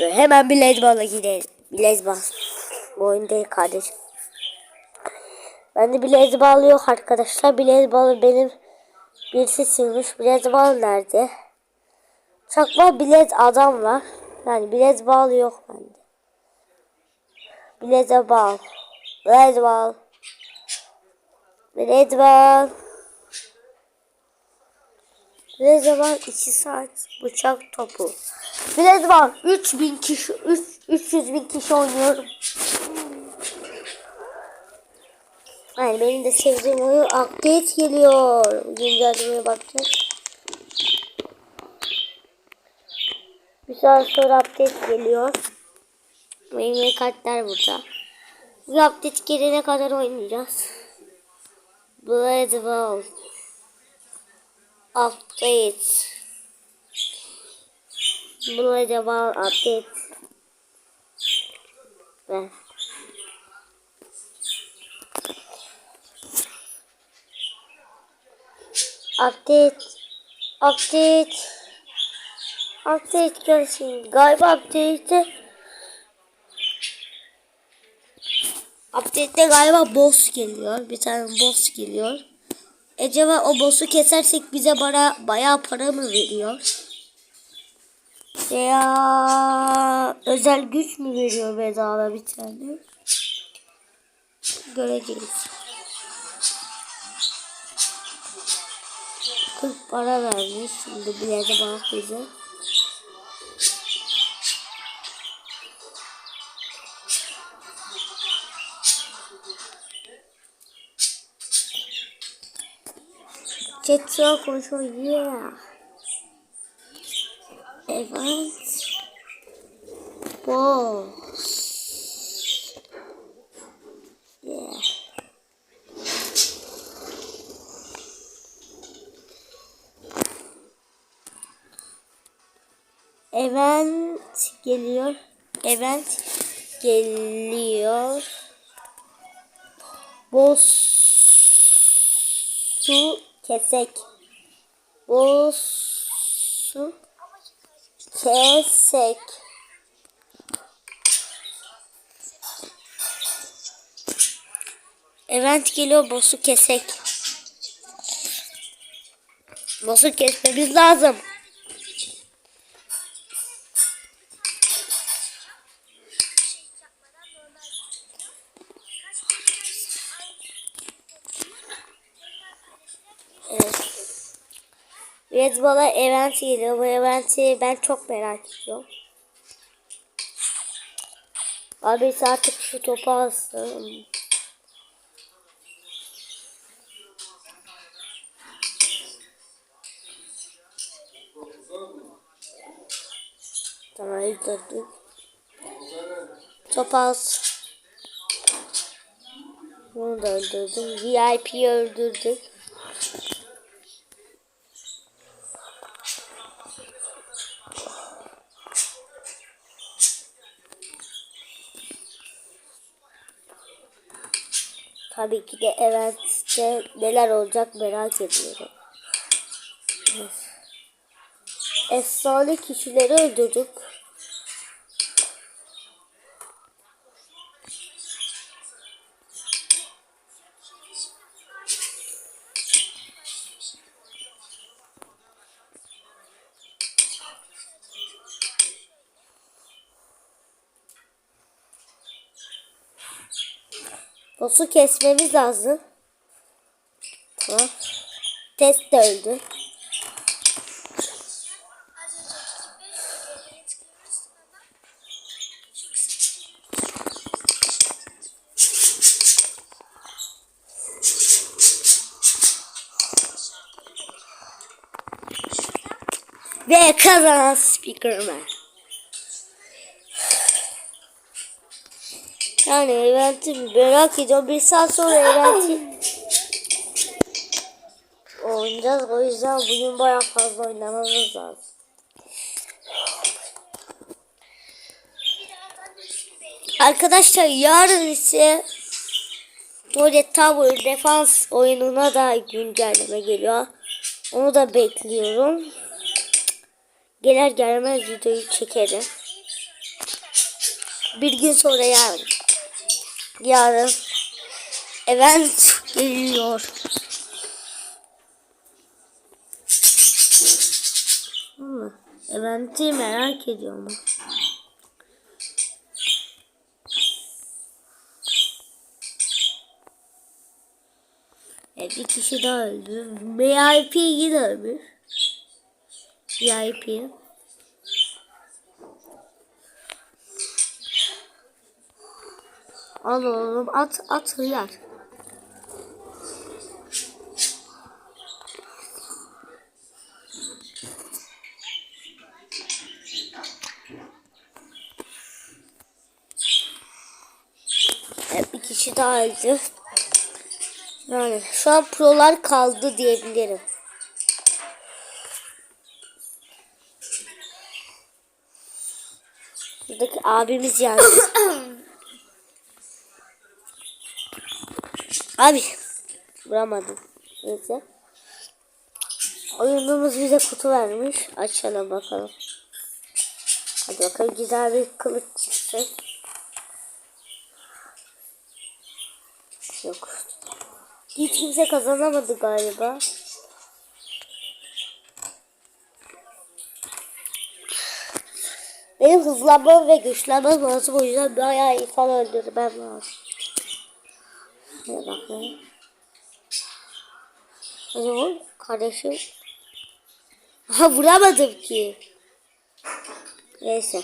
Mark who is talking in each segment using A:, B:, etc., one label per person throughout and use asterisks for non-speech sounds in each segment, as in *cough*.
A: Hemen Bilezbal'a gidelim. Bilezbal. Bu oyun değil kardeşim. Ben de Bilezbal yok arkadaşlar. Bilezbal benim birisi silmiş. Bilezbal nerede? Çakma bilez adam var. Yani Bilezbal yok bende. Bilezbal. Bilezbal. Bilezbal. Ne zaman 2 saat bıçak topu. De var 3000 kişi 3, 300 bin kişi oynuyorum. Yani benim de sevdiğim oyun update geliyor. Güncellemeye bakacağız. Bir saat sonra update geliyor. Benim kartlar burada. Bu update gelene kadar oynayacağız. Blood Ball. Update. Blood Ball update. Ve Update. Update. Update gelsin. Galiba update'te Update'te galiba boss geliyor. Bir tane boss geliyor. Acaba o boss'u kesersek bize bara, bayağı para mı veriyor? Veya özel güç mü veriyor bedava bir tane? Göreceğiz. 40 para vermiş. Şimdi bir yerde bak bize. An konuşuyor. Yeah. Evet. Boss. Yeah. Event geliyor. Event geliyor. Boss'u kesek. Boss'u kesek. Event geliyor boss'u kesek. Boss'u kesmemiz lazım. Evet. Redball'a event geliyor. Bu eventi ben çok merak ediyorum. Abi artık şu topu alsın. Tamam öldürdük. Top alsın. Bunu da öldürdüm. VIP'yi öldürdük. Tabii ki de eventte neler olacak merak ediyorum. Efsane kişileri öldürdük. Boss'u kesmemiz lazım. Tamam. Test de öldü. Ve kazanan Speakerman. Yani eventi merak ediyorum. Bir saat sonra eventi oynayacağız. O yüzden bugün bayağı fazla oynamamız lazım. Arkadaşlar yarın ise Toilet Tower defans oyununa da güncelleme geliyor. Onu da bekliyorum. Gelir gelmez videoyu çekerim. Bir gün sonra yarın. Yarın event geliyor. Eventi merak ediyorum. E, bir kişi daha öldü. VIP yine ölmüş. VIP. Al oğlum at at hıyar. Evet, bir kişi daha öldü. Yani şu an prolar kaldı diyebilirim. Buradaki abimiz yani. *coughs* Abi vuramadım. Neyse. Oyunumuz bize kutu vermiş. Açalım bakalım. Hadi bakalım güzel bir kılıç çıktı. Yok. Hiç kimse kazanamadı galiba. Benim hızlanmam ve güçlenmem lazım. O yüzden bayağı insan öldürmem lazım. Hadi bakalım. Hadi vur kardeşim. Ha vuramadım ki. Neyse.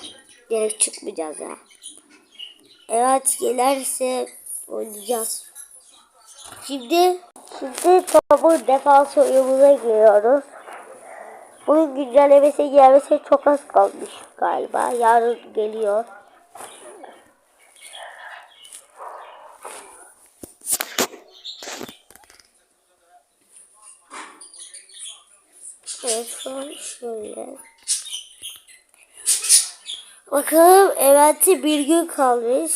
A: Gerek çıkmayacağız ya. Evet gelirse oynayacağız. Şimdi şimdi topu defans oyunumuza giriyoruz. Bugün güncellemesi gelmesi çok az kalmış galiba. Yarın geliyor. Evet şu an şöyle. Bakalım eventi bir gün kalmış.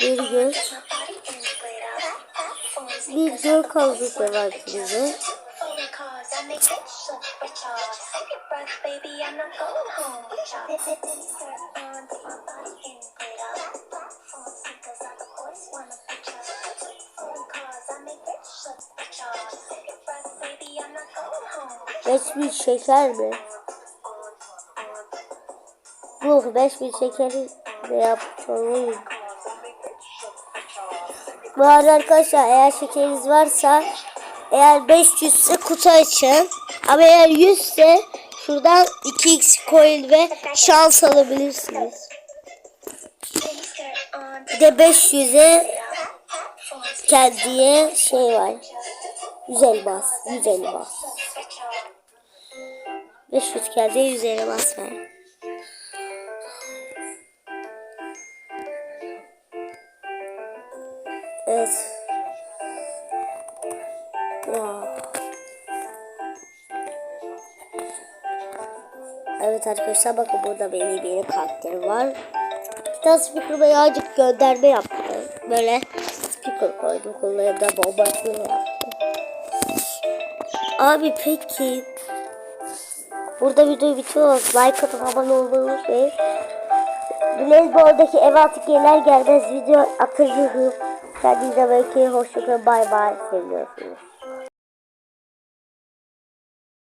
A: Bir gün. Bir gün kalmış eventimize. Bin şeker mi? Bu beş bin şekeri de yapmalıyım. Bu arada arkadaşlar eğer şekeriniz varsa eğer 500 ise kutu açın. Ama eğer 100 ise şuradan 2x coin ve şans alabilirsiniz. Bir de 500'e kendiye şey var. 100 elmas. 100 elmas. 500 kendiye 100 elmas var. Ya. Evet arkadaşlar bakın burada benim bir karakter var. Bir tane speaker birazcık gönderme yaptı. Böyle speaker koydum kollarına bomba yaptı. Abi peki. Burada video bitiyor. Like atıp abone olmayı unutmayın. Blazebor'daki ev artık gelir gelmez video atacağım. Kendinize bakın. Hoşçakalın. Bay bay. Seviyorsunuz.